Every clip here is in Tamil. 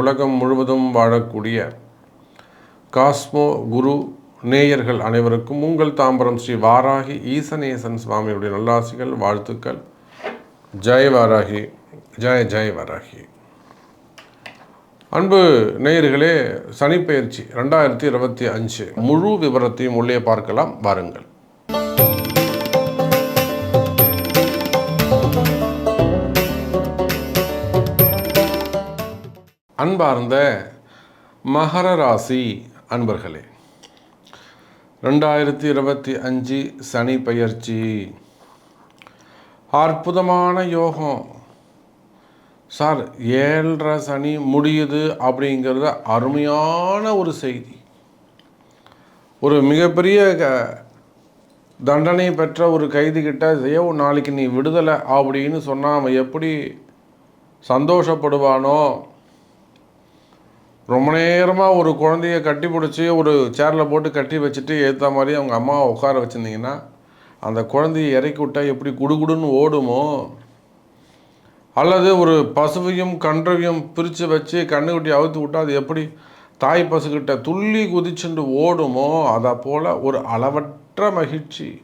உலகம் முழுவதும் வாழக்கூடிய காஸ்மோ குரு நேயர்கள் அனைவருக்கும் உங்கள் தாம்பரம் ஸ்ரீ வாராகி ஈசனேசன் சுவாமியுடைய நல்லாசிகள் வாழ்த்துக்கள். ஜெய் வாராகி ஜெய ஜெய் வாராகி. அன்பு நேயர்களே சனிப்பெயர்ச்சி ரெண்டாயிரத்தி இருபத்தி அஞ்சு முழு விவரத்தையும் உள்ளே பார்க்கலாம். வாருங்கள். அன்பார்ந்த மகர ராசி அன்பர்களே ரெண்டாயிரத்தி இருபத்தி அஞ்சு சனி பயிற்சி அற்புதமான யோகம். சார் ஏழரை சனி முடியுது அப்படிங்கிறது அருமையான ஒரு செய்தி. ஒரு மிகப்பெரிய க- தண்டனை பெற்ற ஒரு கைதி கிட்ட ஐயோ நாளைக்கு நீ விடுதலை அப்படின்னு சொன்னால் அவன் எப்படி சந்தோஷப்படுவானோ ரொம்ப நேரமாக ஒரு குழந்தைய கட்டி பிடிச்சி ஒரு சேரில் போட்டு கட்டி வச்சுட்டு ஏற்ற மாதிரி அவங்க அம்மாவை உட்கார வச்சுருந்தீங்கன்னா அந்த குழந்தைய இறக்கி விட்டால் எப்படி குடுகுடுன்னு ஓடுமோ? அல்லது ஒரு பசுவையும் கன்றையும் பிரித்து வச்சு கண்ணுக்குட்டி அவுத்து விட்டால் அது எப்படி தாய் பசுக்கிட்ட துள்ளி குதிச்சுண்டு ஓடுமோ? அதை போல் ஒரு அளவற்ற மகிழ்ச்சி.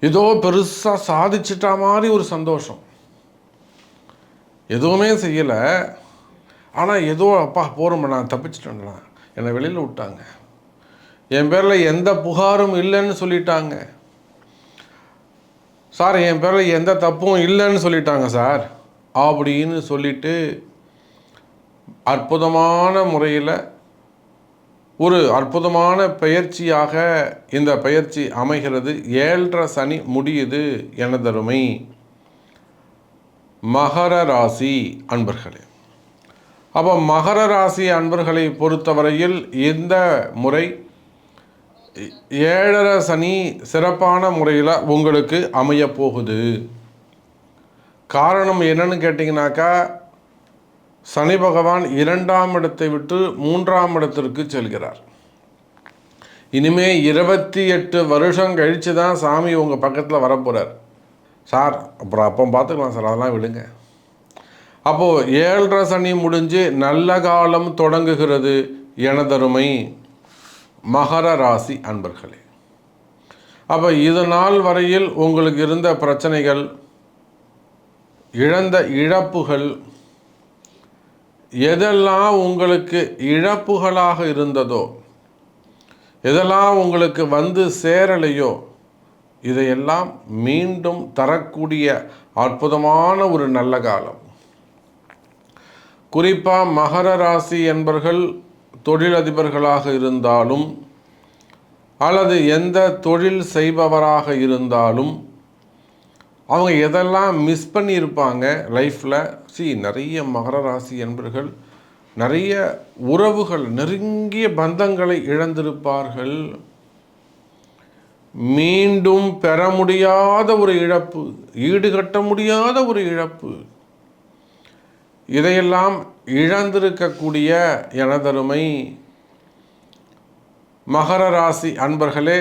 ஏதோ பெருசாக சாதிச்சிட்டா மாதிரி ஒரு சந்தோஷம். எதுவுமே செய்யலை. ஆனால் ஏதோ அப்பா போகிறோம் நான் தப்பிச்சிட்டேன்லாம் என்னை வெளியில் விட்டாங்க. என் பேரில் எந்த புகாரும் இல்லைன்னு சொல்லிட்டாங்க. சார் என் பேரில் எந்த தப்பும் இல்லைன்னு சொல்லிட்டாங்க சார். அப்படின்னு சொல்லிட்டு அற்புதமான முறையில் ஒரு அற்புதமான பயிற்சியாக இந்த பயிற்சி அமைகிறது. ஏழரை சனி முடியுது எனதருமை. மகர ராசி அன்பர்களே. அப்போ மகர ராசி அன்பர்களை பொறுத்தவரையில் இந்த முறை ஏழரை சனி சிறப்பான முறையில் உங்களுக்கு அமையப் போகுது. காரணம் என்னன்னு கேட்டிங்கனாக்கா சனி பகவான் இரண்டாம் இடத்தை விட்டு மூன்றாம் இடத்திற்கு செல்கிறார். இனிமே இருபத்தி எட்டு வருஷம் கழித்து தான் சாமி உங்கள் பக்கத்தில் வரப்போகிறார் சார் அப்புறம் அப்போ பார்த்துக்கலாம் சார் அதெல்லாம் விடுங்க. அப்போது ஏழரை சனி முடிஞ்சு நல்ல காலம் தொடங்குகிறது எனதருமை மகர ராசி அன்பர்களே. அப்போ இது நாள் வரையில் உங்களுக்கு இருந்த பிரச்சனைகள் இழந்த இழப்புகள் எதெல்லாம் உங்களுக்கு இழப்புகளாக இருந்ததோ எதெல்லாம் உங்களுக்கு வந்து சேரலையோ இதையெல்லாம் மீண்டும் தரக்கூடிய அற்புதமான ஒரு நல்ல காலம். குறிப்பாக மகர ராசி என்பர்கள் தொழிலதிபர்களாக இருந்தாலும் அல்லது எந்த தொழில் செய்பவராக இருந்தாலும் அவங்க எதெல்லாம் மிஸ் பண்ணியிருப்பாங்க லைஃப்பில் சி நிறைய மகர ராசி என்பர்கள் நிறைய உறவுகள் நெருங்கிய பந்தங்களை இழந்திருப்பார்கள். மீண்டும் பெற முடியாத ஒரு இழப்பு ஈடுகட்ட முடியாத ஒரு இழப்பு. இதையெல்லாம் இழந்திருக்கக்கூடிய எனதருமை மகர ராசி அன்பர்களே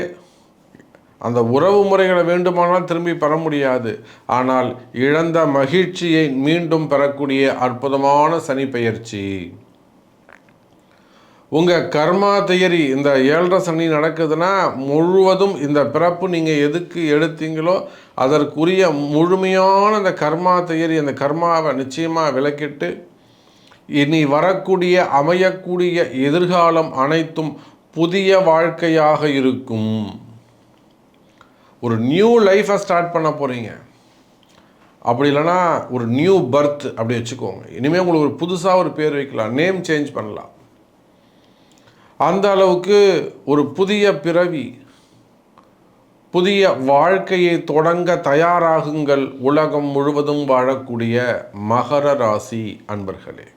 அந்த உறவு முறைகளை வேண்டுமானால் திரும்பி பெற முடியாது. ஆனால் இழந்த மகிழ்ச்சியை மீண்டும் பெறக்கூடிய அற்புதமான சனி பெயர்ச்சி. உங்கள் கர்மா தியரி இந்த ஏழரை சனி நடக்குதுன்னா முழுவதும் இந்த பிறப்பு நீங்கள் எதுக்கு எடுத்தீங்களோ அதற்குரிய முழுமையான அந்த கர்மா தியரி அந்த கர்மாவை நிச்சயமாக விளக்கிட்டு இனி வரக்கூடிய அமையக்கூடிய எதிர்காலம் அனைத்தும் புதிய வாழ்க்கையாக இருக்கும். ஒரு நியூ லைஃப்பை ஸ்டார்ட் பண்ண போகிறீங்க அப்படி இல்லைன்னா ஒரு நியூ பர்த் அப்படி வச்சுக்கோங்க. இனிமேல் உங்களுக்கு ஒரு புதுசாக ஒரு பேர் வைக்கலாம். நேம் சேஞ்ச் பண்ணலாம். அந்த அளவுக்கு ஒரு புதிய பிறவி புதிய வாழ்க்கையை தொடங்க தயாராகுங்கள். உலகம் முழுவதும் வாழக்கூடிய மகர ராசி அன்பர்களே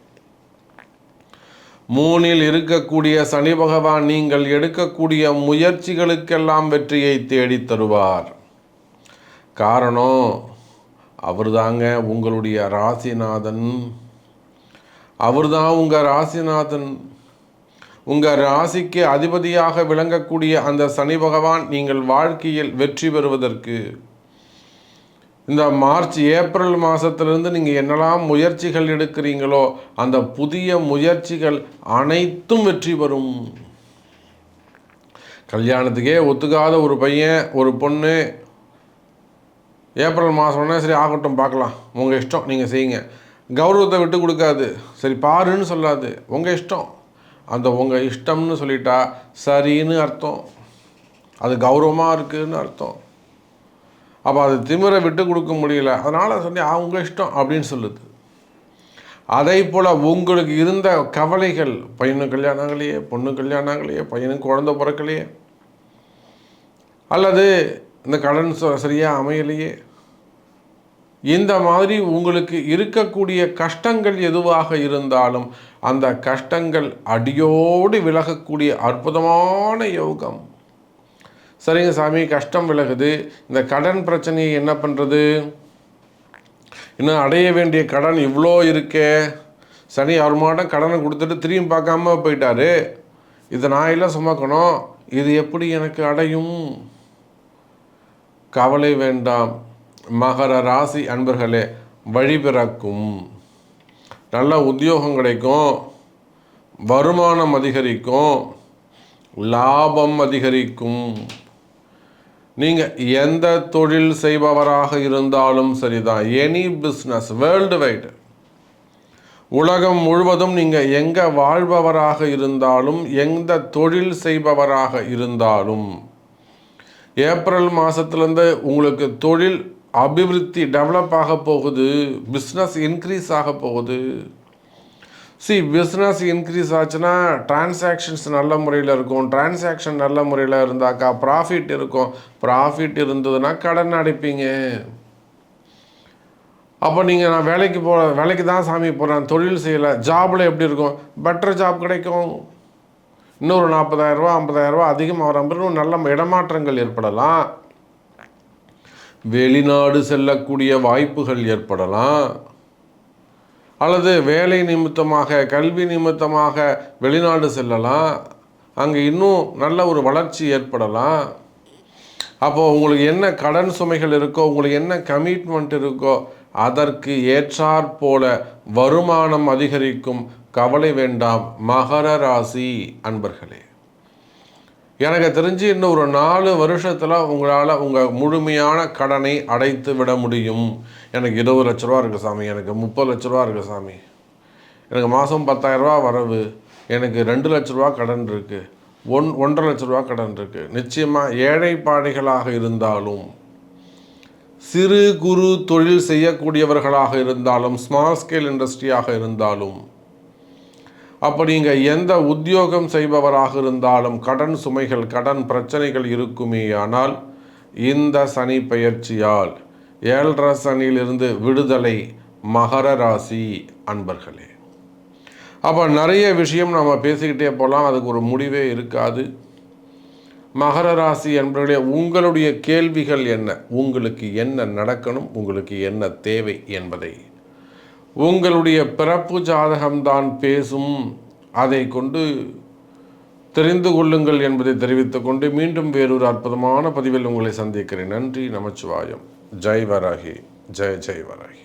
மூணில் இருக்கக்கூடிய சனி பகவான் நீங்கள் எடுக்கக்கூடிய முயற்சிகளுக்கெல்லாம் வெற்றியை தேடித் தருவார். காரணம் அவர்தாங்க உங்களுடைய ராசிநாதன். அவர்தான் உங்கள் ராசிநாதன். உங்கள் ராசிக்கு அதிபதியாக விளங்கக்கூடிய அந்த சனி பகவான் நீங்கள் வாழ்க்கையில் வெற்றி பெறுவதற்கு. இந்த மார்ச் ஏப்ரல் மாதத்துலேருந்து நீங்கள் என்னெல்லாம் முயற்சிகள் எடுக்கிறீங்களோ அந்த புதிய முயற்சிகள் அனைத்தும் வெற்றி பெறும். கல்யாணத்துக்கே ஒத்துக்காத ஒரு பையன் ஒரு பொண்ணு ஏப்ரல் மாதம்னா சரி ஆகட்டும் பார்க்கலாம். உங்கள் இஷ்டம் நீங்கள் செய்யுங்க. கௌரவத்தை விட்டு கொடுக்காது. சரி பாருன்னு சொல்லாது. உங்கள் இஷ்டம். அந்த உங்கள் இஷ்டம்னு சொல்லிட்டா சரின்னு அர்த்தம். அது கௌரவமாக இருக்குதுன்னு அர்த்தம். அப்போ அது திமிரை விட்டு கொடுக்க முடியல. அதனால் சொல்லி அவங்க இஷ்டம் அப்படின்னு சொல்லுது. அதே போல் உங்களுக்கு இருந்த கவலைகள் பையனுக்கு கல்யாணம் ஆகலையே பொண்ணு கல்யாணம் ஆகலையே பையனுக்கு குழந்த பிறக்கலையே அல்லது இந்த கடன் ச- அமையலையே இந்த மாதிரி உங்களுக்கு இருக்கக்கூடிய கஷ்டங்கள் எதுவாக இருந்தாலும் அந்த கஷ்டங்கள் அடியோடு விலகக்கூடிய அற்புதமான யோகம். சரிங்க சாமி கஷ்டம் விலகுது. இந்த கடன் பிரச்சனையை என்ன பண்ணுறது இன்னும் அடைய வேண்டிய கடன் இவ்வளோ இருக்கே. சனி அவர் மாட்டம் கடனை கொடுத்துட்டு திரும்பி பார்க்காம போயிட்டாரு. இதை நான் எல்லாம் சுமக்கணும். இது எப்படி எனக்கு அடையும்? கவலை வேண்டாம். மகர ராசி அன்பர்களே வழிபிறக்கும். நல்ல உத்தியோகம் கிடைக்கும். வருமானம் அதிகரிக்கும். லாபம் அதிகரிக்கும். நீங்கள் எந்த தொழில் செய்பவராக இருந்தாலும் சரிதான். எனி பிஸ்னஸ் வேர்ல்டு வைடு உலகம் முழுவதும் நீங்கள் எங்கே வாழ்பவராக இருந்தாலும் எந்த தொழில் செய்பவராக இருந்தாலும் ஏப்ரல் மாதத்துலேருந்து உங்களுக்கு தொழில் அபிவிருத்தி டெவலப் ஆக போகுது பிஸ்னஸ் இன்க்ரீஸ் ஆக போகுது. சி பிஸ்னஸ் இன்க்ரீஸ் ஆச்சுன்னா டிரான்சாக்ஷன்ஸ் நல்ல முறையில் இருக்கும். டிரான்சாக்ஷன் நல்ல முறையில் இருந்தாக்கா ப்ராஃபிட் இருக்கும். ப்ராஃபிட் இருந்ததுன்னா கடன் அடைப்பீங்க. அப்போ நீங்கள் நான் வேலைக்கு போ வேலைக்கு தான் சாமி போகிறேன் தொழில் செய்யலை. ஜாபில் எப்படி இருக்கும்? பெட்டர் ஜாப் கிடைக்கும். இன்னொரு நாற்பதாயிரரூபா ஐம்பதாயிரரூபா அதிகமாக வர மாதிரி நல்ல இடமாற்றங்கள் ஏற்படலாம். வெளிநாடு செல்லக்கூடிய வாய்ப்புகள் ஏற்படலாம். அல்லது வேலை நிமித்தமாக கல்வி நிமித்தமாக வெளிநாடு செல்லலாம். அங்கே இன்னும் நல்ல ஒரு வளர்ச்சி ஏற்படலாம். அப்போது உங்களுக்கு என்ன கடன் சுமைகள் இருக்கோ உங்களுக்கு என்ன கமிட்மெண்ட் இருக்கோ அதற்கு ஏற்றாற் போல வருமானம் அதிகரிக்கும் கவலை வேண்டாம். மகர ராசி அன்பர்களே. எனக்கு தெரிஞ்சு இன்னும் ஒரு நாலு வருஷத்தில் உங்களால் உங்கள் முழுமையான கடனை அடைத்து விட முடியும். எனக்கு இருபது லட்ச ரூபா இருக்குது சாமி. எனக்கு முப்பது லட்ச ரூபா இருக்குது சாமி. எனக்கு மாதம் பத்தாயிரரூபா வரவு. எனக்கு ரெண்டு லட்ச ரூபா கடன் இருக்குது ஒன் ஒன்றரை லட்ச ரூபா கடன் இருக்குது நிச்சயமாக ஏழைப்பாடைகளாக இருந்தாலும் சிறு குறு தொழில் செய்யக்கூடியவர்களாக இருந்தாலும் ஸ்மால் ஸ்கேல் இண்டஸ்ட்ரியாக இருந்தாலும் அப்போ நீங்கள் எந்த உத்தியோகம் செய்பவராக இருந்தாலும் கடன் சுமைகள் கடன் பிரச்சனைகள் இருக்குமேயானால் இந்த சனி பெயர்ச்சியால் ஏழரை சனியிலிருந்து விடுதலை மகர ராசி அன்பர்களே. அப்போ நிறைய விஷயம் நம்ம பேசிக்கிட்டே போகலாம் அதுக்கு ஒரு முடிவே இருக்காது. மகர ராசி என்பவர்களே உங்களுடைய கேள்விகள் என்ன? உங்களுக்கு என்ன நடக்கணும்? உங்களுக்கு என்ன தேவை என்பதை உங்களுடைய பிறப்பு ஜாதகம்தான் பேசும். அதை கொண்டு தெரிந்து கொள்ளுங்கள் என்பதை தெரிவித்துக் கொண்டு மீண்டும் வேறொரு அற்புதமான பதிவில் உங்களை சந்திக்கிறேன். நன்றி நமச்சிவாயம். ஜெய் வராகி. ஜெய் ஜெய் வராகி.